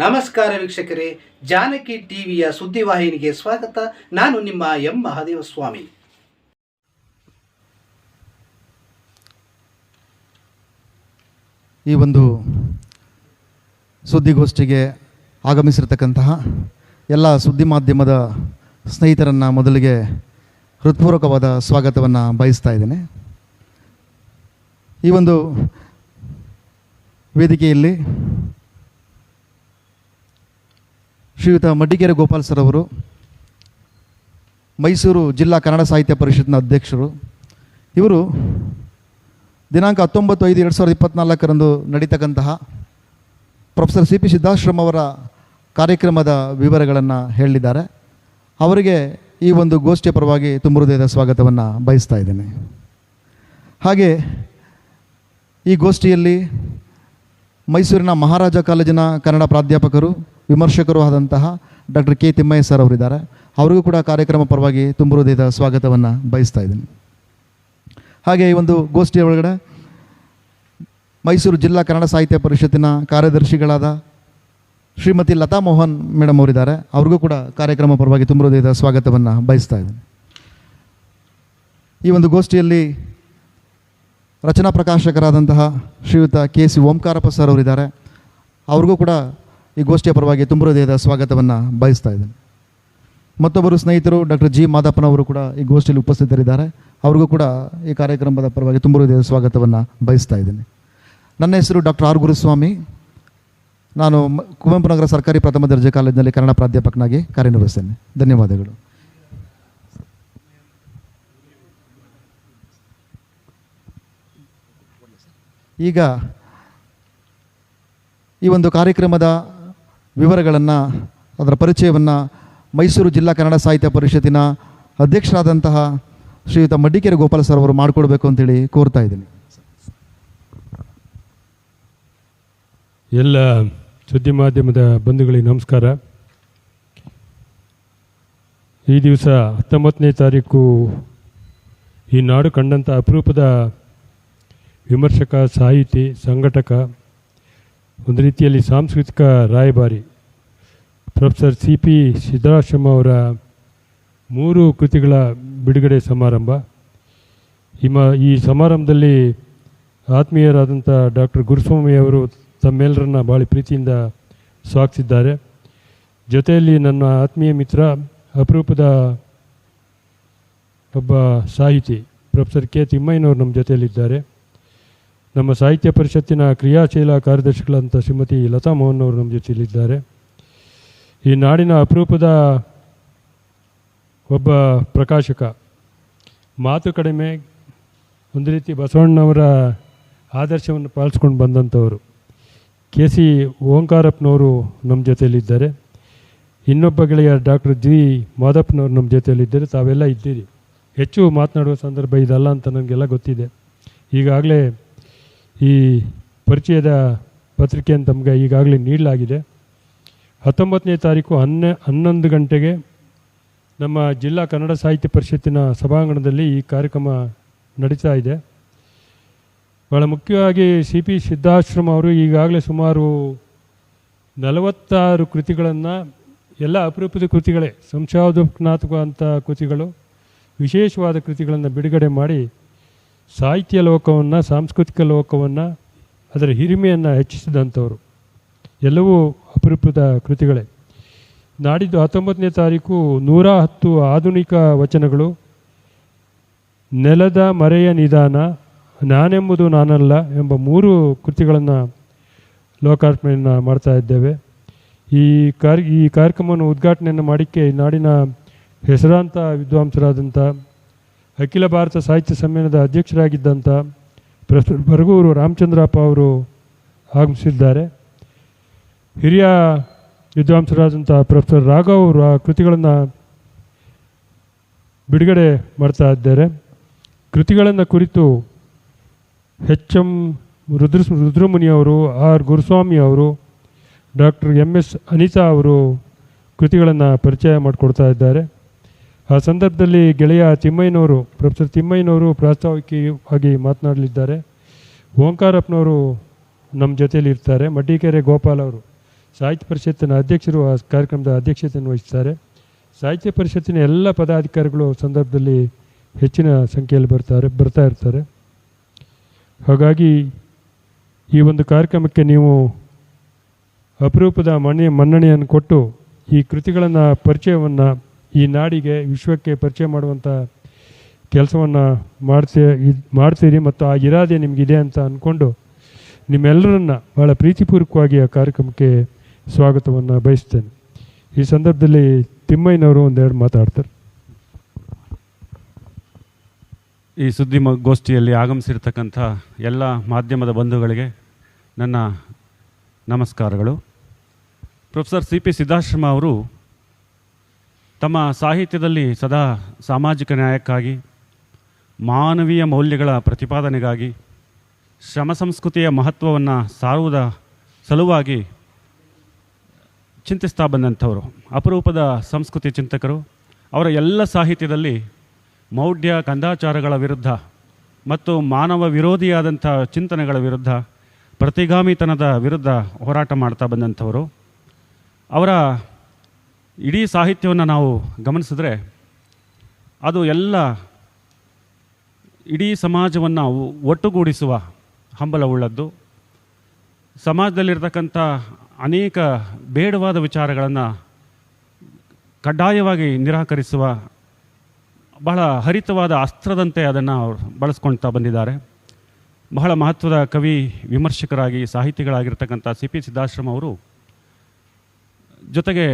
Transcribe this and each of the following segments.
ನಮಸ್ಕಾರ ವೀಕ್ಷಕರೇ, ಜಾನಕಿ ಟಿವಿಯ ಸುದ್ದಿವಾಹಿನಿಗೆ ಸ್ವಾಗತ. ನಾನು ನಿಮ್ಮ ಎಂ. ಮಹಾದೇವ ಸ್ವಾಮಿ ಈ ಒಂದು ಸುದ್ದಿಗೋಷ್ಠಿಗೆ ಆಗಮಿಸಿರ್ತಕ್ಕಂತಹ ಎಲ್ಲ ಸುದ್ದಿ ಮಾಧ್ಯಮದ ಸ್ನೇಹಿತರನ್ನು ಮೊದಲಿಗೆ ಹೃತ್ಪೂರ್ವಕವಾದ ಸ್ವಾಗತವನ್ನು ಬಯಸ್ತಾ ಇದ್ದೇನೆ. ಈ ಒಂದು ವೇದಿಕೆಯಲ್ಲಿ ಶ್ರೀಯುತ ಮಡ್ಡಿಗೆರೆ ಗೋಪಾಲ್ ಸರ್ ಅವರು, ಮೈಸೂರು ಜಿಲ್ಲಾ ಕನ್ನಡ ಸಾಹಿತ್ಯ ಪರಿಷತ್ನ ಅಧ್ಯಕ್ಷರು, ಇವರು ದಿನಾಂಕ ಹತ್ತೊಂಬತ್ತು ಐದು ಎರಡು ಸಾವಿರದ ಇಪ್ಪತ್ತ್ನಾಲ್ಕರಂದು ನಡೀತಕ್ಕಂತಹ ಪ್ರೊಫೆಸರ್ ಸಿ ಪಿ ಸಿದ್ಧಾಶ್ರಮ್ ಅವರ ಕಾರ್ಯಕ್ರಮದ ವಿವರಗಳನ್ನು ಹೇಳಿದ್ದಾರೆ. ಅವರಿಗೆ ಈ ಒಂದು ಗೋಷ್ಠಿಯ ಪರವಾಗಿ ತುಂಬ ಹೃದಯದ ಸ್ವಾಗತವನ್ನು ಬಯಸ್ತಾ ಇದ್ದೇನೆ. ಹಾಗೆ ಈ ಗೋಷ್ಠಿಯಲ್ಲಿ ಮೈಸೂರಿನ ಮಹಾರಾಜ ಕಾಲೇಜಿನ ಕನ್ನಡ ಪ್ರಾಧ್ಯಾಪಕರು, ವಿಮರ್ಶಕರು ಆದಂತಹ ಡಾಕ್ಟರ್ ಕೆ ತಿಮ್ಮಯ್ಯ ಸರ್ ಅವರಿದ್ದಾರೆ. ಅವರಿಗೂ ಕೂಡ ಕಾರ್ಯಕ್ರಮ ಪರವಾಗಿ ತುಂಬ ಹೃದಯದ ಸ್ವಾಗತವನ್ನು ಬಯಸ್ತಾ ಇದ್ದೀನಿ. ಹಾಗೆ ಈ ಒಂದು ಗೋಷ್ಠಿಯ ಒಳಗಡೆ ಮೈಸೂರು ಜಿಲ್ಲಾ ಕನ್ನಡ ಸಾಹಿತ್ಯ ಪರಿಷತ್ತಿನ ಕಾರ್ಯದರ್ಶಿಗಳಾದ ಶ್ರೀಮತಿ ಲತಾ ಮೋಹನ್ ಮೇಡಮ್ ಅವರಿದ್ದಾರೆ. ಅವ್ರಿಗೂ ಕೂಡ ಕಾರ್ಯಕ್ರಮ ಪರವಾಗಿ ತುಂಬ ಹೃದಯದ ಸ್ವಾಗತವನ್ನು ಬಯಸ್ತಾ ಇದ್ದೀನಿ. ಈ ಒಂದು ಗೋಷ್ಠಿಯಲ್ಲಿ ರಚನಾ ಪ್ರಕಾಶಕರಾದಂತಹ ಶ್ರೀಯುತ ಕೆ ಸಿ ಓಂಕಾರಪ್ಪ ಸರ್ ಅವರಿದ್ದಾರೆ. ಅವ್ರಿಗೂ ಕೂಡ ಈ ಗೋಷ್ಠಿಯ ಪರವಾಗಿ ತುಂಬ ಹೃದಯದ ಸ್ವಾಗತವನ್ನು ಬಯಸ್ತಾ ಇದ್ದೀನಿ. ಮತ್ತೊಬ್ಬರು ಸ್ನೇಹಿತರು ಡಾಕ್ಟರ್ ಜಿ ಮಾದಪ್ಪನವರು ಕೂಡ ಈ ಗೋಷ್ಠಿಯಲ್ಲಿ ಉಪಸ್ಥಿತರಿದ್ದಾರೆ. ಅವ್ರಿಗೂ ಕೂಡ ಈ ಕಾರ್ಯಕ್ರಮದ ಪರವಾಗಿ ತುಂಬ ಹೃದಯದ ಸ್ವಾಗತವನ್ನು ಬಯಸ್ತಾ ಇದ್ದೀನಿ. ನನ್ನ ಹೆಸರು ಡಾಕ್ಟರ್ ಆರ್ ಗುರುಸ್ವಾಮಿ. ನಾನು ಕುವೆಂಪುನಗರ ಕುವೆಂಪು ನಗರ ಸರ್ಕಾರಿ ಪ್ರಥಮ ದರ್ಜೆ ಕಾಲೇಜಿನಲ್ಲಿ ಕನ್ನಡ ಪ್ರಾಧ್ಯಾಪಕನಾಗಿ ಕಾರ್ಯನಿರ್ವಹಿಸ್ತೇನೆ. ಧನ್ಯವಾದಗಳು. ಈಗ ಈ ಒಂದು ಕಾರ್ಯಕ್ರಮದ ವಿವರಗಳನ್ನು, ಅದರ ಪರಿಚಯವನ್ನು ಮೈಸೂರು ಜಿಲ್ಲಾ ಕನ್ನಡ ಸಾಹಿತ್ಯ ಪರಿಷತ್ತಿನ ಅಧ್ಯಕ್ಷರಾದಂತಹ ಶ್ರೀಯುತ ಮಡಿಕೇರಿ ಗೋಪಾಲ ಸರ್ ಅವರು ಮಾಡಿಕೊಡ್ಬೇಕು ಅಂತೇಳಿ ಕೋರ್ತಾ ಇದ್ದೀನಿ. ಎಲ್ಲ ಸುದ್ದಿ ಮಾಧ್ಯಮದ ಬಂಧುಗಳಿಗೆ ನಮಸ್ಕಾರ. ಈ ದಿವಸ ಹತ್ತೊಂಬತ್ತನೇ ತಾರೀಕು ಈ ನಾಡು ಕಂಡಂಥ ಅಪರೂಪದ ವಿಮರ್ಶಕ, ಸಾಹಿತಿ, ಸಂಘಟಕ, ಒಂದು ರೀತಿಯಲ್ಲಿ ಸಾಂಸ್ಕೃತಿಕ ರಾಯಭಾರಿ ಪ್ರೊಫೆಸರ್ ಸಿ ಪಿ ಸಿದ್ದರಾಶ್ರಮ ಅವರ ಮೂರು ಕೃತಿಗಳ ಬಿಡುಗಡೆ ಸಮಾರಂಭ. ಈ ಮ ಈ ಸಮಾರಂಭದಲ್ಲಿ ಆತ್ಮೀಯರಾದಂಥ ಡಾಕ್ಟರ್ ಗುರುಸ್ವಾಮಿ ಅವರು ತಮ್ಮೆಲ್ಲರನ್ನ ಭಾಳ ಪ್ರೀತಿಯಿಂದ ಸ್ವಾಗತಿಸಿದ್ದಾರೆ. ಜೊತೆಯಲ್ಲಿ ನನ್ನ ಆತ್ಮೀಯ ಮಿತ್ರ, ಅಪರೂಪದ ಒಬ್ಬ ಸಾಹಿತಿ ಪ್ರೊಫೆಸರ್ ಕೆ ತಿಮ್ಮಯ್ಯನವರು ನಮ್ಮ ಜೊತೆಯಲ್ಲಿದ್ದಾರೆ. ನಮ್ಮ ಸಾಹಿತ್ಯ ಪರಿಷತ್ತಿನ ಕ್ರಿಯಾಶೀಲ ಕಾರ್ಯದರ್ಶಿಗಳಂಥ ಶ್ರೀಮತಿ ಲತಾ ಮೋಹನ್ ಅವರು ನಮ್ಮ ಜೊತೆಯಲ್ಲಿದ್ದಾರೆ. ಈ ನಾಡಿನ ಅಪರೂಪದ ಒಬ್ಬ ಪ್ರಕಾಶಕ, ಮಾತು ಕಡಿಮೆ, ಒಂದು ರೀತಿ ಬಸವಣ್ಣವರ ಆದರ್ಶವನ್ನು ಪಾಲಿಸ್ಕೊಂಡು ಬಂದಂಥವರು ಕೆ ಸಿ ಓಂಕಾರಪ್ಪನವರು ನಮ್ಮ ಜೊತೆಯಲ್ಲಿದ್ದಾರೆ. ಇನ್ನೊಬ್ಬ ಗೆಳೆಯ ಡಾಕ್ಟರ್ ಜಿ ಮಾದಪ್ಪನವರು ನಮ್ಮ ಜೊತೆಯಲ್ಲಿದ್ದಾರೆ. ತಾವೆಲ್ಲ ಇದ್ದೀರಿ. ಹೆಚ್ಚು ಮಾತನಾಡುವ ಸಂದರ್ಭ ಇದಲ್ಲ ಅಂತ ನನಗೆಲ್ಲ ಗೊತ್ತಿದೆ. ಈಗಾಗಲೇ ಈ ಪರಿಚಯದ ಪತ್ರಿಕೆಯನ್ನು ತಮಗೆ ಈಗಾಗಲೇ ನೀಡಲಾಗಿದೆ. ಹತ್ತೊಂಬತ್ತನೇ ತಾರೀಕು ಹನ್ನೆ, ಹನ್ನೊಂದು ಗಂಟೆಗೆ ನಮ್ಮ ಜಿಲ್ಲಾ ಕನ್ನಡ ಸಾಹಿತ್ಯ ಪರಿಷತ್ತಿನ ಸಭಾಂಗಣದಲ್ಲಿ ಈ ಕಾರ್ಯಕ್ರಮ ನಡೀತಾ ಇದೆ. ಭಾಳ ಮುಖ್ಯವಾಗಿ ಸಿ ಪಿ ಸಿದ್ಧಾಶ್ರಮ ಅವರು ಈಗಾಗಲೇ ಸುಮಾರು ನಲವತ್ತಾರು ಕೃತಿಗಳನ್ನು, ಎಲ್ಲ ಅಪರೂಪದ ಕೃತಿಗಳೇ ಸಂಶೋಧನಾತ್ಮಕ ಅಂಥ ಕೃತಿಗಳು, ವಿಶೇಷವಾದ ಕೃತಿಗಳನ್ನು ಬಿಡುಗಡೆ ಮಾಡಿ ಸಾಹಿತ್ಯ ಲೋಕವನ್ನು, ಸಾಂಸ್ಕೃತಿಕ ಲೋಕವನ್ನು, ಅದರ ಹಿರಿಮೆಯನ್ನು ಹೆಚ್ಚಿಸಿದಂಥವರು. ಎಲ್ಲವೂ ಅಪರೂಪದ ಕೃತಿಗಳೇ. ನಾಡಿದ್ದು ಹತ್ತೊಂಬತ್ತನೇ ತಾರೀಕು ನೂರ ಹತ್ತು ಆಧುನಿಕ ವಚನಗಳು. ನೆಲದ ಮರೆಯ ನಿಧಾನ, ನಾನೆಂಬುದು ನಾನಲ್ಲ ಎಂಬ ಮೂರು ಕೃತಿಗಳನ್ನು ಲೋಕಾರ್ಪಣೆಯನ್ನು ಮಾಡ್ತಾ ಇದ್ದೇವೆ. ಈ ಕಾರ್ ಈ ಕಾರ್ಯಕ್ರಮವನ್ನು ಉದ್ಘಾಟನೆಯನ್ನು ಮಾಡಿಕ್ಕೆ ನಾಡಿನ ಹೆಸರಾಂತ ವಿದ್ವಾಂಸರಾದಂಥ ಅಖಿಲ ಭಾರತ ಸಾಹಿತ್ಯ ಸಮ್ಮೇಳನದ ಅಧ್ಯಕ್ಷರಾಗಿದ್ದಂಥ ಪ್ರೊಫೆಸರ್ ಬರಗೂರು ರಾಮಚಂದ್ರಪ್ಪ ಅವರು ಆಗಮಿಸಿದ್ದಾರೆ. ಹಿರಿಯ ವಿದ್ವಾಂಸರಾದಂಥ ಪ್ರೊಫೆಸರ್ ರಾಘವ್ ಅವರು ಆ ಕೃತಿಗಳನ್ನು ಬಿಡುಗಡೆ ಮಾಡ್ತಾ ಇದ್ದಾರೆ. ಕೃತಿಗಳನ್ನು ಕುರಿತು ಎಚ್ ಎಂ ರುದ್ರ ರುದ್ರಮುನಿ ಅವರು, ಆರ್ ಗುರುಸ್ವಾಮಿ ಅವರು, ಡಾಕ್ಟರ್ ಎಂ ಎಸ್ ಅನಿತಾ ಅವರು ಕೃತಿಗಳನ್ನು ಪರಿಚಯ ಮಾಡಿಕೊಡ್ತಾ ಇದ್ದಾರೆ. ಆ ಸಂದರ್ಭದಲ್ಲಿ ಗೆಳೆಯ ತಿಮ್ಮಯ್ಯನವರು, ಪ್ರೊಫೆಸರ್ ತಿಮ್ಮಯ್ಯನವರು ಪ್ರಾಸ್ತಾವಿಕವಾಗಿ ಮಾತನಾಡಲಿದ್ದಾರೆ. ಓಂಕಾರಪ್ಪನವರು ನಮ್ಮ ಜೊತೆಯಲ್ಲಿ ಇರ್ತಾರೆ. ಮಡ್ಡಿಕೆರೆ ಗೋಪಾಲ್ ಅವರು ಸಾಹಿತ್ಯ ಪರಿಷತ್ತಿನ ಅಧ್ಯಕ್ಷರು, ಆ ಕಾರ್ಯಕ್ರಮದ ಅಧ್ಯಕ್ಷತೆಯನ್ನು ವಹಿಸ್ತಾರೆ. ಸಾಹಿತ್ಯ ಪರಿಷತ್ತಿನ ಎಲ್ಲ ಪದಾಧಿಕಾರಿಗಳು ಸಂದರ್ಭದಲ್ಲಿ ಹೆಚ್ಚಿನ ಸಂಖ್ಯೆಯಲ್ಲಿ ಬರ್ತಾರೆ, ಬರ್ತಾ ಇರ್ತಾರೆ. ಹಾಗಾಗಿ ಈ ಒಂದು ಕಾರ್ಯಕ್ರಮಕ್ಕೆ ನೀವು ಅಪರೂಪದ ಮನೆ ಮನ್ನಣೆಯನ್ನು ಕೊಟ್ಟು ಈ ಕೃತಿಗಳನ್ನು, ಪರಿಚಯವನ್ನು ಈ ನಾಡಿಗೆ ವಿಶ್ವಕ್ಕೆ ಪರಿಚಯ ಮಾಡುವಂಥ ಕೆಲಸವನ್ನು ಮಾಡ್ತೀ ಮಾಡ್ತೀರಿ ಮತ್ತು ಆ ಇರಾದೆ ನಿಮಗಿದೆ ಅಂತ ಅಂದ್ಕೊಂಡು ನಿಮ್ಮೆಲ್ಲರನ್ನ ಭಾಳ ಪ್ರೀತಿಪೂರ್ವಕವಾಗಿ ಆ ಕಾರ್ಯಕ್ರಮಕ್ಕೆ ಸ್ವಾಗತವನ್ನು ಬಯಸ್ತೇನೆ. ಈ ಸಂದರ್ಭದಲ್ಲಿ ತಿಮ್ಮಯ್ಯನವರು ಒಂದೆರಡು ಮಾತಾಡ್ತಾರೆ. ಈ ಸುದ್ದಿ ಗೋಷ್ಠಿಯಲ್ಲಿ ಆಗಮಿಸಿರ್ತಕ್ಕಂಥ ಎಲ್ಲ ಮಾಧ್ಯಮದ ಬಂಧುಗಳಿಗೆ ನನ್ನ ನಮಸ್ಕಾರಗಳು. ಪ್ರೊಫೆಸರ್ ಸಿ ಪಿ ಸಿದ್ಧಾಶ್ರಮ ಅವರು ತಮ್ಮ ಸಾಹಿತ್ಯದಲ್ಲಿ ಸದಾ ಸಾಮಾಜಿಕ ನ್ಯಾಯಕ್ಕಾಗಿ, ಮಾನವೀಯ ಮೌಲ್ಯಗಳ ಪ್ರತಿಪಾದನೆಗಾಗಿ, ಶ್ರಮ ಸಂಸ್ಕೃತಿಯ ಮಹತ್ವವನ್ನು ಸಾರುವುದ ಸಲುವಾಗಿ ಚಿಂತಿಸ್ತಾ ಬಂದಂಥವರು. ಅಪರೂಪದ ಸಂಸ್ಕೃತಿ ಚಿಂತಕರು, ಅವರ ಎಲ್ಲ ಸಾಹಿತ್ಯದಲ್ಲಿ ಮೌಢ್ಯ ಕಂದಾಚಾರಗಳ ವಿರುದ್ಧ ಮತ್ತು ಮಾನವ ವಿರೋಧಿಯಾದಂಥ ಚಿಂತನೆಗಳ ವಿರುದ್ಧ, ಪ್ರತಿಗಾಮಿತನದ ವಿರುದ್ಧ ಹೋರಾಟ ಮಾಡ್ತಾ ಬಂದಂಥವರು. ಅವರ ಇಡೀ ಸಾಹಿತ್ಯವನ್ನು ನಾವು ಗಮನಿಸಿದ್ರೆ ಅದು ಎಲ್ಲ ಇಡೀ ಸಮಾಜವನ್ನು ಒಟ್ಟುಗೂಡಿಸುವ ಹಂಬಲವುಳ್ಳದ್ದು. ಸಮಾಜದಲ್ಲಿರ್ತಕ್ಕಂಥ ಅನೇಕ ಬೇಡವಾದ ವಿಚಾರಗಳನ್ನು ಕಡ್ಡಾಯವಾಗಿ ನಿರಾಕರಿಸುವ, ಬಹಳ ಹರಿತವಾದ ಅಸ್ತ್ರದಂತೆ ಅದನ್ನು ಅವರು ಬಳಸ್ಕೊಳ್ತಾ ಬಂದಿದ್ದಾರೆ. ಬಹಳ ಮಹತ್ವದ ಕವಿ ವಿಮರ್ಶಕರಾಗಿ, ಸಾಹಿತಿಗಳಾಗಿರ್ತಕ್ಕಂಥ ಸಿ ಪಿ ಸಿದ್ದಾಶ್ರಮ ಅವರು ಜೊತೆಗೆ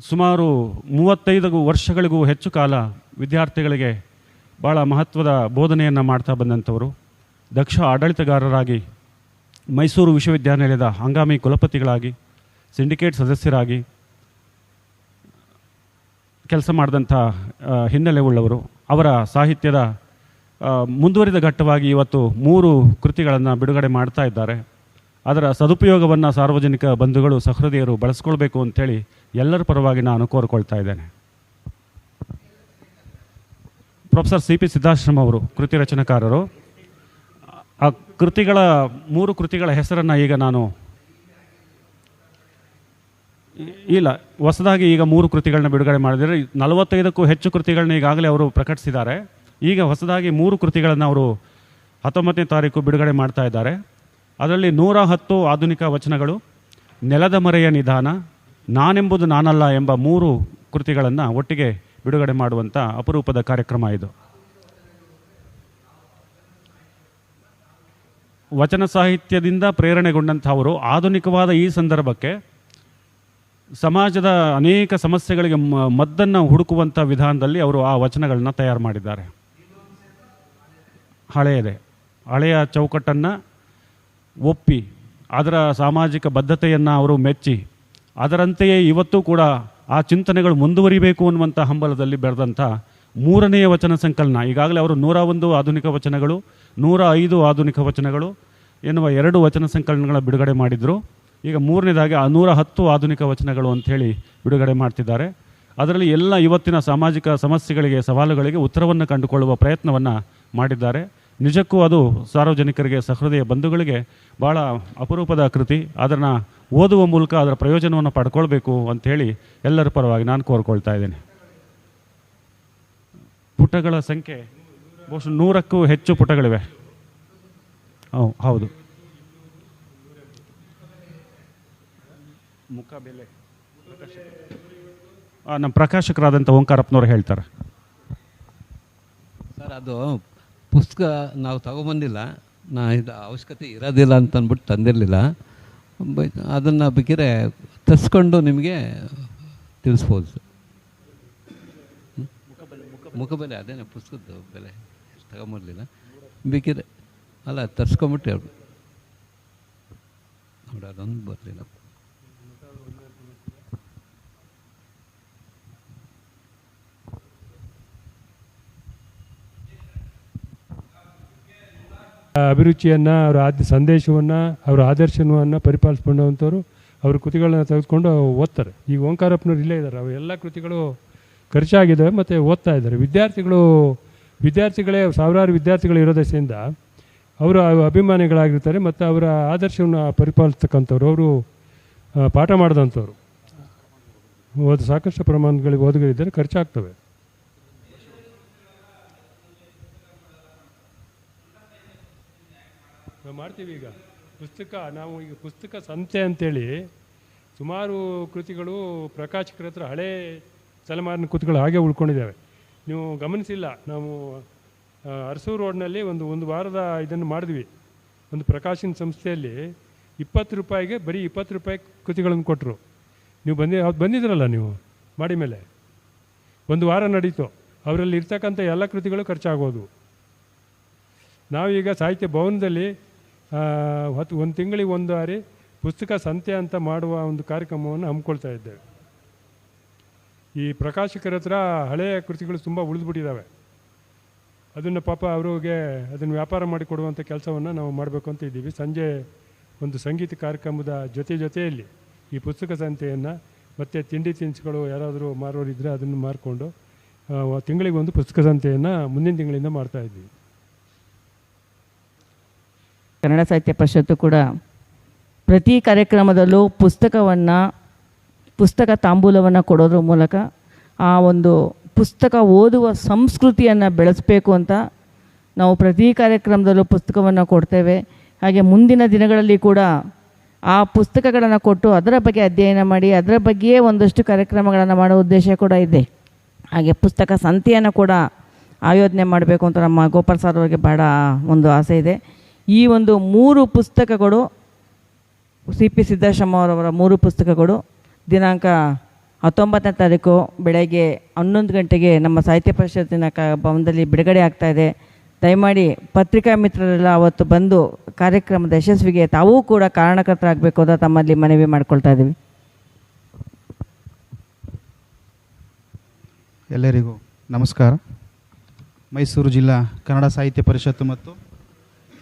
ಸುಮಾರು ಮೂವತ್ತೈದು ವರ್ಷಗಳಿಗೂ ಹೆಚ್ಚು ಕಾಲ ವಿದ್ಯಾರ್ಥಿಗಳಿಗೆ ಭಾಳ ಮಹತ್ವದ ಬೋಧನೆಯನ್ನು ಮಾಡ್ತಾ ಬಂದಂಥವರು. ದಕ್ಷ ಆಡಳಿತಗಾರರಾಗಿ, ಮೈಸೂರು ವಿಶ್ವವಿದ್ಯಾನಿಲಯದ ಹಂಗಾಮಿ ಕುಲಪತಿಗಳಾಗಿ, ಸಿಂಡಿಕೇಟ್ ಸದಸ್ಯರಾಗಿ ಕೆಲಸ ಮಾಡಿದಂಥ ಹಿನ್ನೆಲೆ ಉಳ್ಳವರು. ಅವರ ಸಾಹಿತ್ಯದ ಮುಂದುವರಿದ ಘಟ್ಟವಾಗಿ ಇವತ್ತು ಮೂರು ಕೃತಿಗಳನ್ನು ಬಿಡುಗಡೆ ಮಾಡ್ತಾ ಇದ್ದಾರೆ. ಅದರ ಸದುಪಯೋಗವನ್ನು ಸಾರ್ವಜನಿಕ ಬಂಧುಗಳು, ಸಹೃದಯರು ಬಳಸ್ಕೊಳ್ಬೇಕು ಅಂಥೇಳಿ ಎಲ್ಲರ ಪರವಾಗಿ ನಾನು ಕೋರ್ಕೊಳ್ತಾ ಇದ್ದೇನೆ. ಪ್ರೊಫೆಸರ್ ಸಿ ಪಿ ಸಿದ್ಧಾಶ್ರಮ ಅವರು, ಕೃತಿ ರಚನಕಾರರು, ಆ ಕೃತಿಗಳ ಮೂರು ಕೃತಿಗಳ ಹೆಸರನ್ನು ಈಗ ನಾನು ಇಲ್ಲ, ಹೊಸದಾಗಿ ಈಗ ಮೂರು ಕೃತಿಗಳನ್ನ ಬಿಡುಗಡೆ ಮಾಡಿದರೆ ನಲವತ್ತೈದಕ್ಕೂ ಹೆಚ್ಚು ಕೃತಿಗಳನ್ನ ಈಗಾಗಲೇ ಅವರು ಪ್ರಕಟಿಸಿದ್ದಾರೆ. ಈಗ ಹೊಸದಾಗಿ ಮೂರು ಕೃತಿಗಳನ್ನು ಅವರು ಹತ್ತೊಂಬತ್ತನೇ ತಾರೀಕು ಬಿಡುಗಡೆ ಮಾಡ್ತಾ ಇದ್ದಾರೆ. ಅದರಲ್ಲಿ ನೂರ ಹತ್ತು ಆಧುನಿಕ ವಚನಗಳು, ನೆಲದ ಮರೆಯ ನಿಧಾನ, ನಾನೆಂಬುದು ನಾನಲ್ಲ ಎಂಬ ಮೂರು ಕೃತಿಗಳನ್ನು ಒಟ್ಟಿಗೆ ಬಿಡುಗಡೆ ಮಾಡುವಂಥ ಅಪರೂಪದ ಕಾರ್ಯಕ್ರಮ ಇದು. ವಚನ ಸಾಹಿತ್ಯದಿಂದ ಪ್ರೇರಣೆಗೊಂಡಂಥವರು ಆಧುನಿಕವಾದ ಈ ಸಂದರ್ಭಕ್ಕೆ ಸಮಾಜದ ಅನೇಕ ಸಮಸ್ಯೆಗಳಿಗೆ ಮದ್ದನ್ನು ಹುಡುಕುವಂಥ ವಿಧಾನದಲ್ಲಿ ಅವರು ಆ ವಚನಗಳನ್ನ ತಯಾರು ಮಾಡಿದ್ದಾರೆ. ಹಳೆಯದೆ. ಹಳೆಯ ಚೌಕಟ್ಟನ್ನು ಒಪ್ಪಿ ಅದರ ಸಾಮಾಜಿಕ ಬದ್ಧತೆಯನ್ನು ಅವರು ಮೆಚ್ಚಿ, ಅದರಂತೆಯೇ ಇವತ್ತು ಕೂಡ ಆ ಚಿಂತನೆಗಳು ಮುಂದುವರಿಬೇಕು ಅನ್ನುವಂಥ ಹಂಬಲದಲ್ಲಿ ಬೆಳೆದಂಥ ಮೂರನೆಯ ವಚನ ಸಂಕಲನ. ಈಗಾಗಲೇ ಅವರು ನೂರ ಒಂದು ಆಧುನಿಕ ವಚನಗಳು, ನೂರ ಐದು ಆಧುನಿಕ ವಚನಗಳು ಎನ್ನುವ ಎರಡು ವಚನ ಸಂಕಲನಗಳ ಬಿಡುಗಡೆ ಮಾಡಿದರು. ಈಗ ಮೂರನೇದಾಗಿ ಆ ನೂರ ಹತ್ತು ಆಧುನಿಕ ವಚನಗಳು ಅಂಥೇಳಿ ಬಿಡುಗಡೆ ಮಾಡ್ತಿದ್ದಾರೆ. ಅದರಲ್ಲಿ ಎಲ್ಲ ಇವತ್ತಿನ ಸಾಮಾಜಿಕ ಸಮಸ್ಯೆಗಳಿಗೆ, ಸವಾಲುಗಳಿಗೆ ಉತ್ತರವನ್ನು ಕಂಡುಕೊಳ್ಳುವ ಪ್ರಯತ್ನವನ್ನು ಮಾಡಿದ್ದಾರೆ. ನಿಜಕ್ಕೂ ಅದು ಸಾರ್ವಜನಿಕರಿಗೆ ಸಹೃದಯ ಬಂಧುಗಳಿಗೆ ಭಾಳ ಅಪರೂಪದ ಕೃತಿ. ಅದನ್ನು ಓದುವ ಮೂಲಕ ಅದರ ಪ್ರಯೋಜನವನ್ನು ಪಡ್ಕೊಳ್ಬೇಕು ಅಂಥೇಳಿ ಎಲ್ಲರ ಪರವಾಗಿ ನಾನು ಕೋರ್ಕೊಳ್ತಾ ಇದ್ದೇನೆ. ಪುಟಗಳ ಸಂಖ್ಯೆ ಬಹುಶಃ ನೂರಕ್ಕೂ ಹೆಚ್ಚು ಪುಟಗಳಿವೆ. ಹೌ ಹೌದು. ಮುಖ ಬೆಲೆ ನಮ್ಮ ಪ್ರಕಾಶಕರಾದಂಥ ಓಂಕಾರಪ್ಪನವ್ರು ಹೇಳ್ತಾರೆ. ಸರ್ ಅದು ಪುಸ್ತಕ ನಾವು ತಗೊಂಬಂದಿಲ್ಲ. ನಾ ಇದು ಅವಶ್ಯಕತೆ ಇರೋದಿಲ್ಲ ಅಂತ ಅಂದ್ಬಿಟ್ಟು ತಂದಿರಲಿಲ್ಲ ಅದನ್ನು ಬೇಕಿದ್ರೆ ತರಿಸ್ಕೊಂಡು ನಿಮಗೆ ತಿಳಿಸ್ಬೋದು ಸರ್. ಬೆಲೆ ಅದೇನೆ ಪುಸ್ತಕದ ಬೆಲೆ. ತಗೊಂಬರ್ಲಿಲ್ಲ. ಬೇಕಿದ್ರೆ ಅಲ್ಲ, ತರಿಸ್ಕೊಂಬಿಟ್ಟು ಹೇಳ್ಬೋದು ನೋಡಿ, ಅದೊಂದು ಬರಲಿಲ್ಲ. ಅಭಿರುಚಿಯನ್ನು, ಅವರ ಆದ್ಯ ಸಂದೇಶವನ್ನು, ಅವರ ಆದರ್ಶವನ್ನು ಪರಿಪಾಲಿಸ್ಕೊಂಡವಂಥವ್ರು ಅವ್ರ ಕೃತಿಗಳನ್ನ ತೆಗೆದುಕೊಂಡು ಓದ್ತಾರೆ. ಈಗ ಓಂಕಾರಪ್ಪನವ್ರು ಇಲ್ಲೇ ಇದ್ದಾರೆ ಅವು ಎಲ್ಲ ಕೃತಿಗಳು ಖರ್ಚಾಗಿದ್ದಾವೆ ಮತ್ತು ಓದ್ತಾ ಇದ್ದಾರೆ. ವಿದ್ಯಾರ್ಥಿಗಳು, ವಿದ್ಯಾರ್ಥಿಗಳೇ, ಸಾವಿರಾರು ವಿದ್ಯಾರ್ಥಿಗಳು ಇರೋ ದಶೆಯಿಂದ ಅವರು ಅಭಿಮಾನಿಗಳಾಗಿರ್ತಾರೆ ಮತ್ತು ಅವರ ಆದರ್ಶವನ್ನು ಪರಿಪಾಲಿಸ್ತಕ್ಕಂಥವ್ರು. ಅವರು ಪಾಠ ಮಾಡಿದಂಥವ್ರು. ಓದು, ಸಾಕಷ್ಟು ಪ್ರಮಾಣಗಳಿಗೆ ಓದುಗರಿದ್ದರೆ. ಖರ್ಚಾಗ್ತವೆ. ನಾವು ಮಾಡ್ತೀವಿ ಈಗ. ಪುಸ್ತಕ, ನಾವು ಈಗ ಪುಸ್ತಕ ಸಂತೆ ಅಂತೇಳಿ ಸುಮಾರು ಕೃತಿಗಳು ಪ್ರಕಾಶಕರ ಹತ್ರ ಹಳೇ ತಲೆಮಾರಿನ ಕೃತಿಗಳು ಹಾಗೆ ಉಳ್ಕೊಂಡಿದ್ದಾವೆ. ನೀವು ಗಮನಿಸಿಲ್ಲ, ನಾವು ಅರಸೂರು ರೋಡ್ನಲ್ಲಿ ಒಂದು ಒಂದು ವಾರದ ಇದನ್ನು ಮಾಡಿದ್ವಿ. ಒಂದು ಪ್ರಕಾಶನ ಸಂಸ್ಥೆಯಲ್ಲಿ ಇಪ್ಪತ್ತು ರೂಪಾಯಿಗೆ, ಬರೀ ಇಪ್ಪತ್ತು ರೂಪಾಯಿ ಕೃತಿಗಳನ್ನು ಕೊಟ್ಟರು ನೀವು ಬಂದಿ ಅವ್ರು ಬಂದಿದ್ರಲ್ಲ ನೀವು ಮಾಡಿ ಮೇಲೆ? ಒಂದು ವಾರ ನಡೀತು. ಅವರಲ್ಲಿ ಇರ್ತಕ್ಕಂಥ ಎಲ್ಲ ಕೃತಿಗಳು ಖರ್ಚಾಗೋದು. ನಾವೀಗ ಸಾಹಿತ್ಯ ಭವನದಲ್ಲಿ ಹತ್ತು, ಒಂದು ತಿಂಗಳಿಗೆ ಒಂದು ಬಾರಿ ಪುಸ್ತಕ ಸಂತೆ ಅಂತ ಮಾಡುವ ಒಂದು ಕಾರ್ಯಕ್ರಮವನ್ನು ಹಮ್ಮಿಕೊಳ್ತಾ ಇದ್ದೇವೆ. ಈ ಪ್ರಕಾಶಕರ ಹತ್ರ ಹಳೆಯ ಕೃತಿಗಳು ತುಂಬ ಉಳಿದ್ಬಿಟ್ಟಿದ್ದಾವೆ ಅದನ್ನು ಪಾಪ ಅವರಿಗೆ ಅದನ್ನು ವ್ಯಾಪಾರ ಮಾಡಿಕೊಡುವಂಥ ಕೆಲಸವನ್ನು ನಾವು ಮಾಡಬೇಕು ಅಂತ ಇದ್ದೀವಿ. ಸಂಜೆ ಒಂದು ಸಂಗೀತ ಕಾರ್ಯಕ್ರಮದ ಜೊತೆ ಜೊತೆಯಲ್ಲಿ ಈ ಪುಸ್ತಕ ಸಂತೆಯನ್ನು ಮತ್ತು ತಿಂಡಿ ತಿನಿಸುಗಳು ಯಾರಾದರೂ ಮಾರೋರಿದ್ದರೆ ಅದನ್ನು ಮಾರಿಕೊಂಡು ತಿಂಗಳಿಗೆ ಒಂದು ಪುಸ್ತಕ ಸಂತೆಯನ್ನು ಮುಂದಿನ ತಿಂಗಳಿಂದ ಮಾಡ್ತಾ ಇದ್ದೀವಿ. ಕನ್ನಡ ಸಾಹಿತ್ಯ ಪರಿಷತ್ತು ಕೂಡ ಪ್ರತಿ ಕಾರ್ಯಕ್ರಮದಲ್ಲೂ ಪುಸ್ತಕವನ್ನು, ಪುಸ್ತಕ ತಾಂಬೂಲವನ್ನು ಕೊಡೋದ್ರ ಮೂಲಕ ಆ ಒಂದು ಪುಸ್ತಕ ಓದುವ ಸಂಸ್ಕೃತಿಯನ್ನು ಬೆಳೆಸಬೇಕು ಅಂತ ನಾವು ಪ್ರತಿ ಕಾರ್ಯಕ್ರಮದಲ್ಲೂ ಪುಸ್ತಕವನ್ನು ಕೊಡ್ತೇವೆ. ಹಾಗೆ ಮುಂದಿನ ದಿನಗಳಲ್ಲಿ ಕೂಡ ಆ ಪುಸ್ತಕಗಳನ್ನು ಕೊಟ್ಟು ಅದರ ಬಗ್ಗೆ ಅಧ್ಯಯನ ಮಾಡಿ, ಅದರ ಬಗ್ಗೆಯೇ ಒಂದಷ್ಟು ಕಾರ್ಯಕ್ರಮಗಳನ್ನು ಮಾಡೋ ಉದ್ದೇಶ ಕೂಡ ಇದೆ. ಹಾಗೆ ಪುಸ್ತಕ ಸಂತೆಯನ್ನು ಕೂಡ ಆಯೋಜನೆ ಮಾಡಬೇಕು ಅಂತ ನಮ್ಮ ಗೋಪಾಲ್ ಸರ್ ಅವರಿಗೆ ಬಹಳ ಒಂದು ಆಸೆ ಇದೆ. ಈ ಒಂದು ಮೂರು ಪುಸ್ತಕಗಳು ಸಿ ಪಿ ಸಿದ್ದೇಶ್ವರವರವರ ಮೂರು ಪುಸ್ತಕಗಳು. ದಿನಾಂಕ ಹತ್ತೊಂಬತ್ತನೇ ತಾರೀಕು ಬೆಳಗ್ಗೆ ಹನ್ನೊಂದು ಗಂಟೆಗೆ ನಮ್ಮ ಸಾಹಿತ್ಯ ಪರಿಷತ್ತಿನ ಕ ಭವನದಲ್ಲಿ ಬಿಡುಗಡೆ ಆಗ್ತಾಯಿದೆ ದಯಮಾಡಿ ಪತ್ರಿಕಾ ಮಿತ್ರರೆಲ್ಲ ಅವತ್ತು ಬಂದು ಕಾರ್ಯಕ್ರಮದ ಯಶಸ್ವಿಗೆ ತಾವೂ ಕೂಡ ಕಾರಣಕರ್ತರಾಗಬೇಕು ಅಂತ ತಮ್ಮಲ್ಲಿ ಮನವಿ ಮಾಡ್ಕೊಳ್ತಾ ಇದ್ದೀವಿ. ಎಲ್ಲರಿಗೂ ನಮಸ್ಕಾರ. ಮೈಸೂರು ಜಿಲ್ಲಾ ಕನ್ನಡ ಸಾಹಿತ್ಯ ಪರಿಷತ್ತು ಮತ್ತು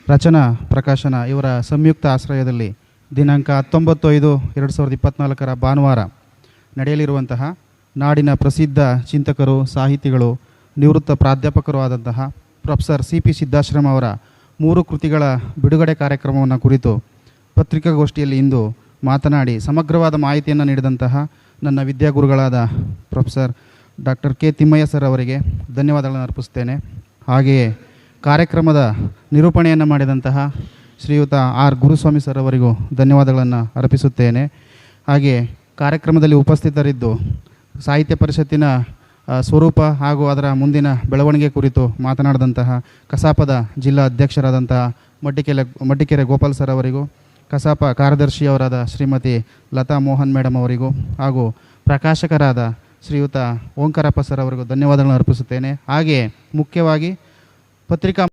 ರಚನಾ, ಪ್ರಕಾಶನ ಇವರ ಸಂಯುಕ್ತ ಆಶ್ರಯದಲ್ಲಿ ದಿನಾಂಕ ಹತ್ತೊಂಬತ್ತು ಐದು ಎರಡು ಸಾವಿರದ ಇಪ್ಪತ್ತ್ನಾಲ್ಕರ ಭಾನುವಾರ ನಡೆಯಲಿರುವಂತಹ ನಾಡಿನ ಪ್ರಸಿದ್ಧ ಚಿಂತಕರು, ಸಾಹಿತಿಗಳು, ನಿವೃತ್ತ ಪ್ರಾಧ್ಯಾಪಕರು ಆದಂತಹ ಪ್ರೊಫೆಸರ್ ಸಿ ಪಿ ಸಿದ್ದಾಶ್ರಮ ಅವರ ಮೂರು ಕೃತಿಗಳ ಬಿಡುಗಡೆ ಕಾರ್ಯಕ್ರಮವನ್ನು ಕುರಿತು ಪತ್ರಿಕಾಗೋಷ್ಠಿಯಲ್ಲಿ ಇಂದು ಮಾತನಾಡಿ ಸಮಗ್ರವಾದ ಮಾಹಿತಿಯನ್ನು ನೀಡಿದಂತಹ ನನ್ನ ವಿದ್ಯಾಗುರುಗಳಾದ professor doctor K Thimmaiah sir ಅವರಿಗೆ ಧನ್ಯವಾದಗಳನ್ನು ಅರ್ಪಿಸ್ತೇನೆ ಹಾಗೆಯೇ ಕಾರ್ಯಕ್ರಮದ ನಿರೂಪಣೆಯನ್ನು ಮಾಡಿದಂತಹ ಶ್ರೀಯುತ ಆರ್. ಗುರುಸ್ವಾಮಿ ಸರ್ ಅವರಿಗೂ ಧನ್ಯವಾದಗಳನ್ನು ಅರ್ಪಿಸುತ್ತೇನೆ. ಹಾಗೆ ಕಾರ್ಯಕ್ರಮದಲ್ಲಿ ಉಪಸ್ಥಿತರಿದ್ದು ಸಾಹಿತ್ಯ ಪರಿಷತ್ತಿನ ಸ್ವರೂಪ ಹಾಗೂ ಅದರ ಮುಂದಿನ ಬೆಳವಣಿಗೆ ಕುರಿತು ಮಾತನಾಡಿದಂತಹ ಕಸಾಪದ ಜಿಲ್ಲಾ ಅಧ್ಯಕ್ಷರಾದಂತಹ ಮಡ್ಡಿಕೆರೆ ಮಡ್ಡಿಕೆರೆ ಗೋಪಾಲ್ ಸರ್ ಅವರಿಗೂ, ಕಸಾಪ ಕಾರ್ಯದರ್ಶಿಯವರಾದ ಶ್ರೀಮತಿ ಲತಾ ಮೋಹನ್ ಮೇಡಮ್ ಅವರಿಗೂ ಹಾಗೂ ಪ್ರಕಾಶಕರಾದ ಶ್ರೀಯುತ ಓಂಕಾರಪ್ಪ ಸರ್ ಅವರಿಗೂ ಧನ್ಯವಾದಗಳನ್ನು ಅರ್ಪಿಸುತ್ತೇನೆ. ಹಾಗೆಯೇ ಮುಖ್ಯವಾಗಿ ಪತ್ರಿಕಾ